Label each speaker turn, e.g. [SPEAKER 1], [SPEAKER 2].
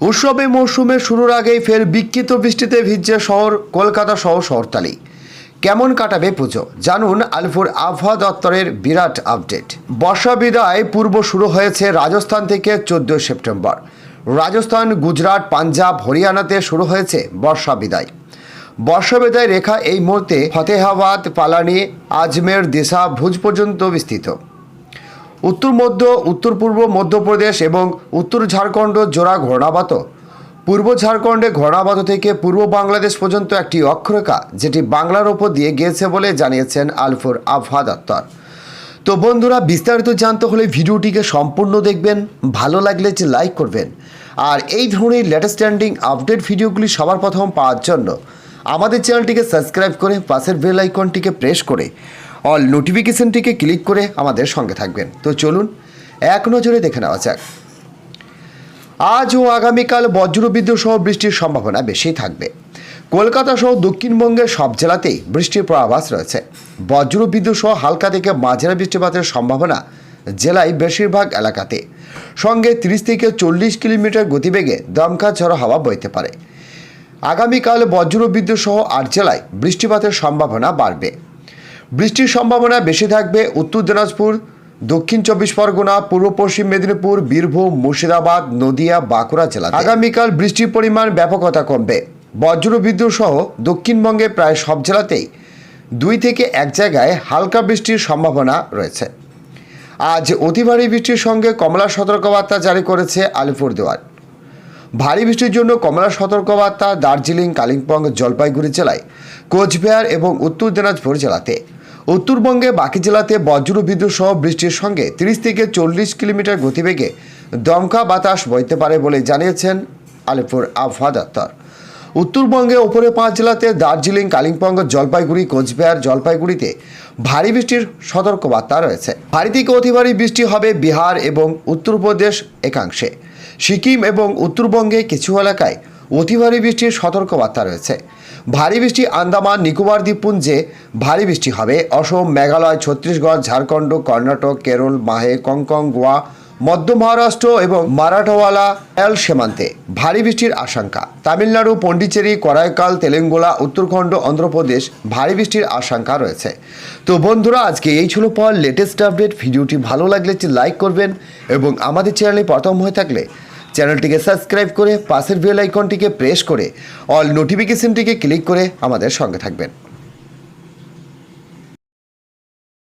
[SPEAKER 1] উৎসবে মৌসুমে শুরুর আগেই ফের বিক্ষিপ্ত বৃষ্টিতে ভিজছে শহর, কলকাতা সহ শহরতালি। কেমন কাটাবে পুজো? জানুন আলিপুর আবহাওয়া দপ্তরের বিরাট আপডেট। বর্ষা বিদায় পূর্ব শুরু হয়েছে রাজস্থান থেকে চোদ্দোই সেপ্টেম্বর। রাজস্থান, গুজরাট, পাঞ্জাব, হরিয়ানাতে শুরু হয়েছে বর্ষা বিদায়। বর্ষা বিদায় রেখা এই মুহূর্তে ফতেহাবাদ, পালানি, আজমের, দিশা, ভুজ পর্যন্ত বিস্তৃত। উত্তর মধ্য, উত্তর পূর্ব, মধ্যপ্রদেশ এবং উত্তর ঝাড়খণ্ড জোড়া ঘূর্ণাবাত। পূর্ব ঝাড়খণ্ডে ঘূর্ণাবাত থেকে পূর্ব বাংলাদেশ পর্যন্ত একটি অক্ষরেখা, যেটি বাংলার ওপর দিয়ে গিয়েছে বলে জানিয়েছেন আলফুর আবহাওয়া দপ্তর তো বন্ধুরা, বিস্তারিত জানতে হলে ভিডিওটিকে সম্পূর্ণ দেখবেন, ভালো লাগলে যে লাইক করবেন। আর এই ধরনের লেটেস্ট স্ট্যান্ডিং আপডেট ভিডিওগুলি সবার প্রথম পাওয়ার জন্য আমাদের চ্যানেলটিকে সাবস্ক্রাইব করে পাশের বেল আইকনটিকে প্রেস করে অল নোটিফিকেশনটিকে ক্লিক করে আমাদের সঙ্গে থাকবেন। তো চলুন, এক নজরে দেখে নেওয়া যাক। আজ ও আগামীকাল বজ্রবিদ্যুৎ সহ বৃষ্টির সম্ভাবনা বেশি থাকবে। কলকাতা সহ দক্ষিণবঙ্গের সব জেলাতেই বৃষ্টির পূর্বাভাস রয়েছে। বজ্রবিদ্যুৎ সহ হালকা থেকে মাঝারি বৃষ্টিপাতের সম্ভাবনা জেলায় বেশিরভাগ এলাকাতে। সঙ্গে তিরিশ থেকে চল্লিশ কিলোমিটার গতিবেগে দমকা ঝড়ো হাওয়া বইতে পারে। আগামীকাল বজ্রবিদ্যুৎ সহ আট জেলায় বৃষ্টিপাতের সম্ভাবনা বাড়বে। বৃষ্টির সম্ভাবনা বেশি থাকবে উত্তর দিনাজপুর, দক্ষিণ চব্বিশ পরগনা, পূর্ব পশ্চিম মেদিনীপুর, বীরভূম, মুর্শিদাবাদ, নদিয়া, বাঁকুড়া জেলা আগামীকাল বৃষ্টির পরিমাণ ব্যাপকতা কমবে। বজ্রবিদ্যুৎ সহ দক্ষিণবঙ্গে প্রায় সব জেলাতেই দুই থেকে এক জায়গায় হালকা বৃষ্টির সম্ভাবনা রয়েছে। আজ অতি ভারী বৃষ্টির সঙ্গে কমলা সতর্কবার্তা জারি করেছে আলিপুরদুয়ার। ভারী বৃষ্টির জন্য কমলা সতর্কবার্তা দার্জিলিং, কালিম্পং, জলপাইগুড়ি জেলায়, কোচবিহার এবং উত্তর দিনাজপুর জেলাতে। উত্তরবঙ্গে বাকি জেলাতে বজ্র বিদ্যুৎ সহ বৃষ্টির সঙ্গে তিরিশ থেকে চল্লিশ কিলোমিটার গতিবেগে দমকা বাতাস বইতে পারে বলে জানিয়েছেন আলিপুর আবহাওয়া দপ্তর। উত্তরবঙ্গে ওপরে পাঁচ জেলাতে দার্জিলিং, কালিম্পং, জলপাইগুড়ি, কোচবিহার, জলপাইগুড়িতে ভারী বৃষ্টির সতর্কবার্তা রয়েছে। ভারী থেকে অতি ভারী বৃষ্টি হবে বিহার এবং উত্তরপ্রদেশ একাংশে। সিকিম এবং উত্তরবঙ্গে কিছু এলাকায় অতি ভারী বৃষ্টির সতর্কবার্তা রয়েছে। ভারী বৃষ্টি, আন্দামান, নিকোবর, দ্বীপপুঞ্জে ভারী বৃষ্টি হবে। অসম, মেঘালয়, ছত্তিশগড়, ঝাড়খণ্ড, কর্ণাটক, কেরল, মাহে, কংকং, গোয়া, মধ্য মহারাষ্ট্র এবং মারাঠাওয়ালা, এল সীমান্তে ভারী বৃষ্টির আশঙ্কা। তামিলনাড়ু, পন্ডিচেরি, করাইকাল, তেলেঙ্গানা, উত্তরাখণ্ড, অন্ধ্রপ্রদেশ ভারী বৃষ্টির আশঙ্কা রয়েছে। তো বন্ধুরা, আজকে এই ছিল পর লেটেস্ট আপডেট ভিডিওটি ভালো লাগলে লাইক করবেন এবং আমাদের চ্যানেলে প্রথম হয়ে থাকলে চ্যানেলটিকে সাবস্ক্রাইব করে পাশের বেল আইকনটিকে প্রেস করে অল নোটিফিকেশনটিকে ক্লিক করে আমাদের সঙ্গে থাকবেন।